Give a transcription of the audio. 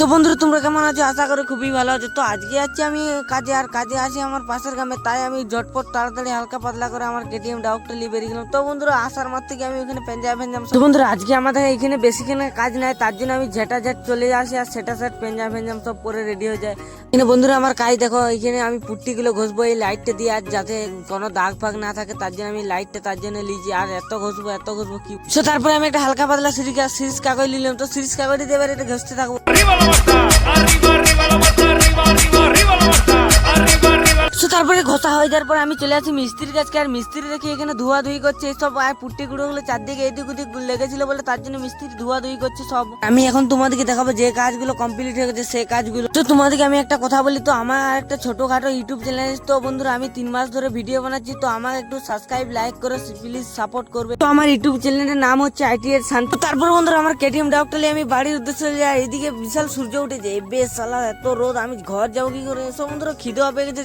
So বন্ধুরা, তোমরা কেমন আছো? আশা করি খুবই ভালো আছো। তো আজকে যাচ্ছি আমি কাজে, আর কাজে আছি আমার পাশের গ্রামে, তাই আমি ঝটপট তাড়াতাড়ি হালকা পাতলা করে আমার কেটিএম ডাউকটা নিয়ে বেরিয়ে গেলাম। তো বন্ধুরা, আসার মার থেকে আমি ওখানে পেঞ্জাব পেঞ্জাম তো বন্ধুরা, আজকে আমাদের এখানে বেশি বেশিখানে কাজ নাই, তার জন্য আমি ঝেটা ঝেট চলে আসি আর সেটা সেট পেঞ্জাব পেঞ্জাম সব পরে রেডি হয়ে যায়। এখানে বন্ধুরা, আমার কাজ দেখো, এখানে আমি পুট্টি গুলো ঘষবো, এই লাইটটা দিয়ে, আর যাতে কোনো দাগ ফাগ না থাকে, তার জন্য আমি লাইটটা তার জন্য লিজি আর এত ঘষবো এত ঘষবো, কি তারপরে আমি একটা হালকা পাতলা সিরিজ সিরিজ কাগজ নিলাম। তো সিরিজ কাগজ দিয়ে এবার এটা ঘষতে থাকব। তারপরে ঘষা হয়ে যাওয়ার পর আমি চলে আসি মিস্ত্রির কাছে, আর মিস্ত্রি দেখি এখানে ধোয়া ধুই করছে এইসব আর পুটি গুঁড়ো গুলো চারদিকে এদিক ওদিক লেগেছিল বলে তার জন্য মিস্ত্রি ধোয়া ধুই করছে সব। আমি এখন তোমাদেরকে দেখাবো যে কাজগুলো কমপ্লিট হয়ে গেছে সেই কাজগুলো। তো তোমাদেরকে আমি একটা কথা বলি, তো আমার একটা ছোটখাটো ইউটিউব চ্যানেল তো বন্ধুরা আমি তিন মাস ধরে ভিডিও বানাচ্ছি, তো আমাকে একটু সাবস্ক্রাইব লাইক করে প্লিজ সাপোর্ট করবে। তো আমার ইউটিউব চ্যানেলের নাম হচ্ছে আইটি এর শান্ত তারপর বন্ধুরা আমার কেটিএম ডাক্তারলি আমি বাড়ির উদ্দেশ্যে যাই, এদিকে বিশাল সূর্য উঠেছে বেশ সালা এত রোদ, আমি ঘর যাব কি করে? সব বন্ধুরা, খিদে পেয়ে গেছে